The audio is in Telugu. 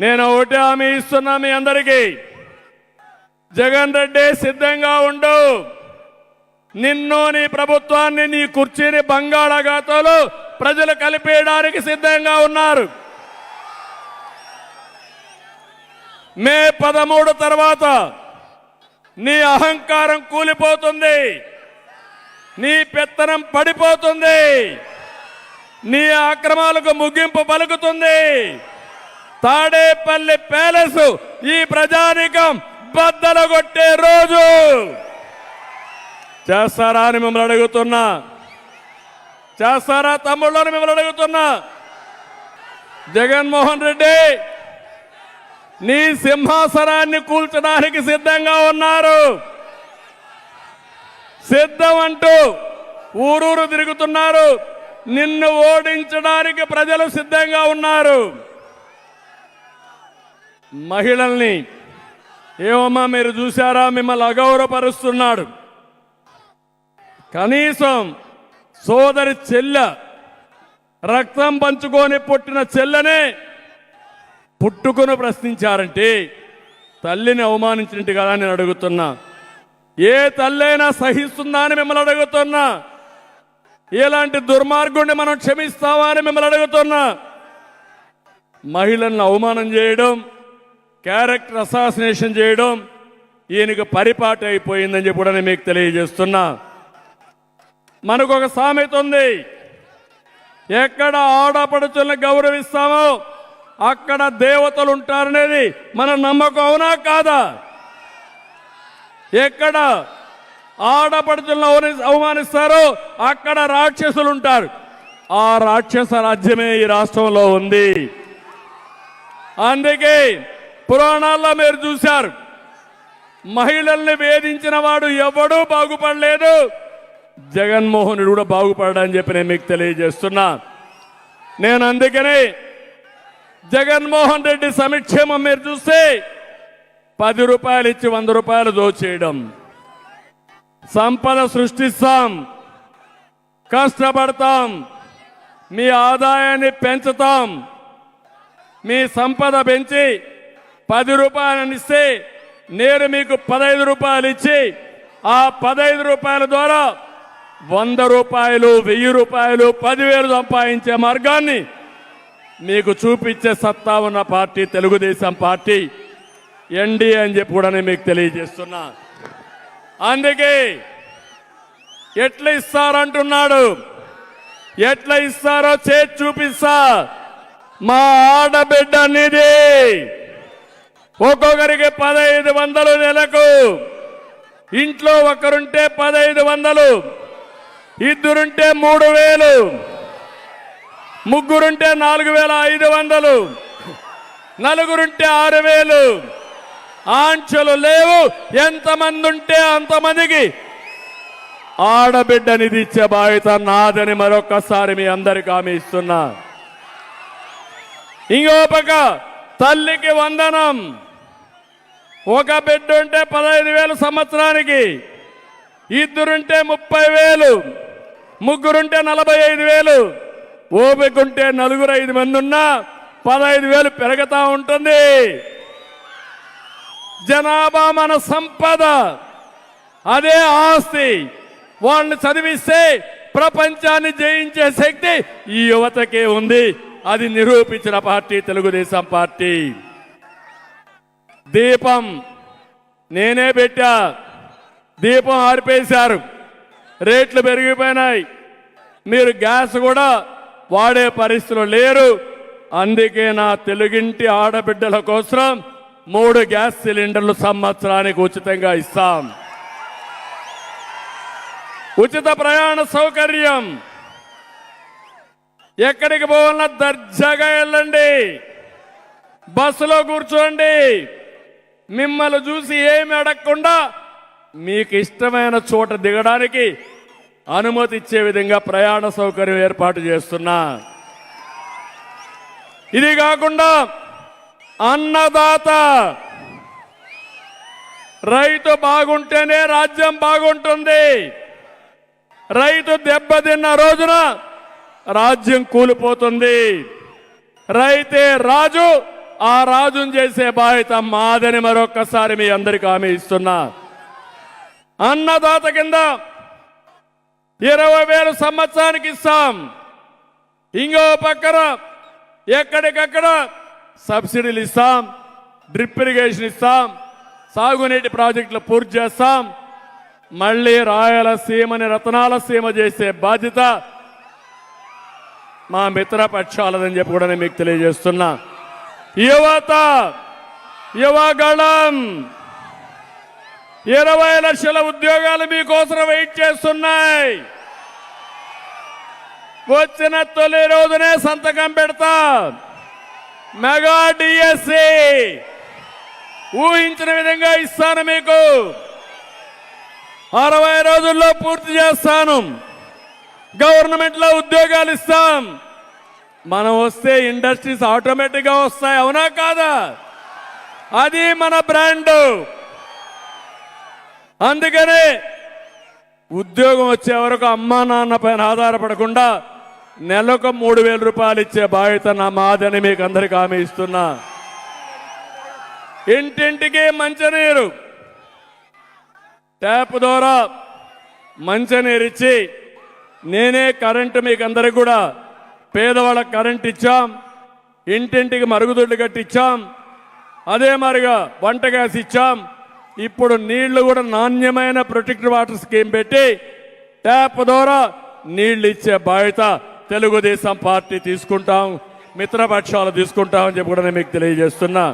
నేను ఒకటి హామీ ఇస్తున్నా మీ అందరికీ. జగన్ రెడ్డి సిద్ధంగా ఉండు. నిన్ను నీ ప్రభుత్వాన్ని నీ కుర్చీని బంగాళాఘాతాలు ప్రజలు కలిపేయడానికి సిద్ధంగా ఉన్నారు. మే పదమూడు తర్వాత నీ అహంకారం కూలిపోతుంది. నీ పెత్తనం పడిపోతుంది. నీ అక్రమాలకు ముగింపు పలుకుతుంది. తాడేపల్లి ప్యాలెస్ ఈ ప్రజానికం బద్దలు కొట్టే రోజు. చేస్తారా అని మిమ్మల్ని అడుగుతున్నా. చేస్తారా తమ్ముళ్ళని మిమ్మల్ని అడుగుతున్నా. జగన్మోహన్ రెడ్డి నీ సింహాసనాన్ని కూల్చడానికి సిద్ధంగా ఉన్నారు. సిద్ధం అంటూ ఊరూరు తిరుగుతున్నారు. నిన్ను ఓడించడానికి ప్రజలు సిద్ధంగా ఉన్నారు. మహిళల్ని ఏమమ్మా మీరు చూసారా మిమ్మల్ని అగౌరవపరుస్తున్నాడు. కనీసం సోదరి చెల్ల రక్తం పంచుకొని పుట్టిన చెల్లనే పుట్టుకుని ప్రశ్నించారంటే తల్లిని అవమానించినట్టు కదా నేను అడుగుతున్నా. ఏ తల్లైనా సహిస్తుందా అని మిమ్మల్ని అడుగుతున్నా. ఇలాంటి దుర్మార్గుడిని మనం క్షమిస్తావా అని మిమ్మల్ని అడుగుతున్నా. మహిళలను అవమానం చేయడం క్యారెక్టర్ అసాసినేషన్ చేయడం ఈయనకు పరిపాటు అయిపోయిందని చెప్పి కూడా నేను మీకు తెలియజేస్తున్నా. మనకు ఒక సామెత ఉంది. ఎక్కడ ఆడపడుచులను గౌరవిస్తామో అక్కడ దేవతలు ఉంటారనేది మన నమ్మకం అవునా కాదా? ఎక్కడ ఆడపడుచులను అవమానిస్తారో అక్కడ రాక్షసులు ఉంటారు. ఆ రాక్షస రాజ్యమే ఈ రాష్ట్రంలో ఉంది. అందుకే పురాణాల్లో మీరు చూశారు. మహిళల్ని వేధించిన వాడు ఎవడూ బాగుపడలేదు. జగన్మోహనుడు కూడా బాగుపడని చెప్పి నేను మీకు తెలియజేస్తున్నా. నేను అందుకని జగన్మోహన్ రెడ్డి సమక్షేమం మీరు చూస్తే పది రూపాయలు ఇచ్చి వంద రూపాయలు దోచేయడం. సంపద సృష్టిస్తాం. కష్టపడతాం. మీ ఆదాయాన్ని పెంచుతాం. మీ సంపద పెంచి పది రూపాయలు ఇస్తే నేను మీకు పదహైదు రూపాయలు ఇచ్చి ఆ పదహైదు రూపాయల ద్వారా వంద రూపాయలు వెయ్యి రూపాయలు పదివేలు సంపాదించే మార్గాన్ని మీకు చూపించే సత్తా ఉన్న పార్టీ తెలుగుదేశం పార్టీ ఎన్డీ అని చెప్పి కూడా నేను మీకు తెలియజేస్తున్నా. అందుకే ఎట్లా ఇస్తారంటున్నాడు ఎట్లా ఇస్తారో చేతి చూపిస్తా. మా ఆడబిడ్డ నిధి! ఒక్కొక్కరికి పదహైదు వందలు నెలకు. ఇంట్లో ఒకరుంటే పదహైదు వందలు. ఇద్దరుంటే మూడు వేలు. ముగ్గురుంటే నాలుగు వేల ఐదు వందలు. నలుగురుంటే ఆరు వేలు. ఆంక్షలు లేవు. ఎంతమంది ఉంటే అంతమందికి. ఆడబిడ్డనిది ఇచ్చే బాధ్యత నాదని మరొక్కసారి మీ అందరికి హామీ ఇస్తున్నా. ఇంకో పక్క తల్లికి వందనం. ఒక బిడ్డ ఉంటే పదహైదు వేలు సంవత్సరానికి ఇద్దరుంటే ముప్పై వేలు ముగ్గురుంటే నలభై ఐదు వేలు ఓపికంటే నలుగురు ఐదు మంది ఉన్నా పదహైదు వేలు పెరుగుతూ ఉంటుంది. జనాభా మన సంపద అదే ఆస్తి. వాళ్ళని చదివిస్తే ప్రపంచాన్ని జయించే శక్తి ఈ యువతకే ఉంది. అది నిరూపించిన పార్టీ తెలుగుదేశం పార్టీ. దీపం నేనే పెట్టా. దీపం ఆరిపేశారు. రేట్లు పెరిగిపోయినాయి. మీరు గ్యాస్ కూడా వాడే పరిస్థితులు లేరు. అందుకే నా తెలుగింటి ఆడబిడ్డల కోసం మూడు గ్యాస్ సిలిండర్లు సంవత్సరానికి ఉచితంగా ఇస్తాం. ఉచిత ప్రయాణ సౌకర్యం. ఎక్కడికి పోవాలన్నా దర్జాగా వెళ్ళండి. బస్సులో కూర్చోండి. మిమ్మల్ని చూసి ఏమి అడగకుండా మీకు ఇష్టమైన చోట దిగడానికి అనుమతి ఇచ్చే విధంగా ప్రయాణ సౌకర్యం ఏర్పాటు చేస్తున్నా. ఇది కాకుండా అన్నదాత రైతు బాగుంటేనే రాజ్యం బాగుంటుంది. రైతు దెబ్బతిన్న రోజున రాజ్యం కూలిపోతుంది. రైతే రాజు ఆ రాజును చేసే బాధ్యత మాదని మరొక్కసారి మీ అందరికీ హామీ ఇస్తున్నా. అన్నదాత కింద ఇరవై వేలు సంవత్సరానికి ఇస్తాం. ఇంకో పక్కన ఎక్కడికక్కడ సబ్సిడీలు ఇస్తాం డ్రిప్ ఇరిగేషన్ ఇస్తాం సాగునీటి ప్రాజెక్టులు పూర్తి చేస్తాం. మళ్ళీ రాయలసీమని రతనాల సీమ చేసే బాధ్యత మా మిత్రపక్షాలదని చెప్పి కూడా నేను మీకు తెలియజేస్తున్నా. యువత యువగళం ఇరవై లక్షల ఉద్యోగాలు మీకోసం వెయిట్ చేస్తున్నాయి. వచ్చిన తొలి రోజునే సంతకం పెడతా. మెగా డిఎస్సి ఊహించిన విధంగా ఇస్తాను మీకు. అరవై రోజుల్లో పూర్తి చేస్తాను. గవర్నమెంట్లో ఉద్యోగాలు ఇస్తాం. మనం వస్తే ఇండస్ట్రీస్ ఆటోమేటిక్గా వస్తాయి అవునా కాదా? అది మన బ్రాండ్. అందుకనే ఉద్యోగం వచ్చే వరకు అమ్మా నాన్న పైన ఆధారపడకుండా నెలకు మూడు వేల రూపాయలు ఇచ్చే బాధ్యత నా మాదని మీకు అందరికి హామీ ఇస్తున్నా. ఇంటింటికి మంచినీరు ట్యాప్ ద్వారా మంచినీరు ఇచ్చి నేనే కరెంటు మీకు అందరికి కూడా పేదవాళ్ళకి కరెంట్ ఇచ్చాం ఇంటింటికి మరుగుదొడ్లు కట్టించాం అదే మరిగా వంట గ్యాస్ ఇచ్చాం. ఇప్పుడు నీళ్ళు కూడా నాణ్యమైన ప్రొటెక్టెడ్ వాటర్ స్కీమ్ పెట్టి ట్యాప్ ద్వారా నీళ్ళు ఇచ్చే బాధ్యత తెలుగుదేశం పార్టీ తీసుకుంటాం మిత్రపక్షాలు తీసుకుంటామని చెప్పి కూడా నేను మీకు తెలియజేస్తున్నా.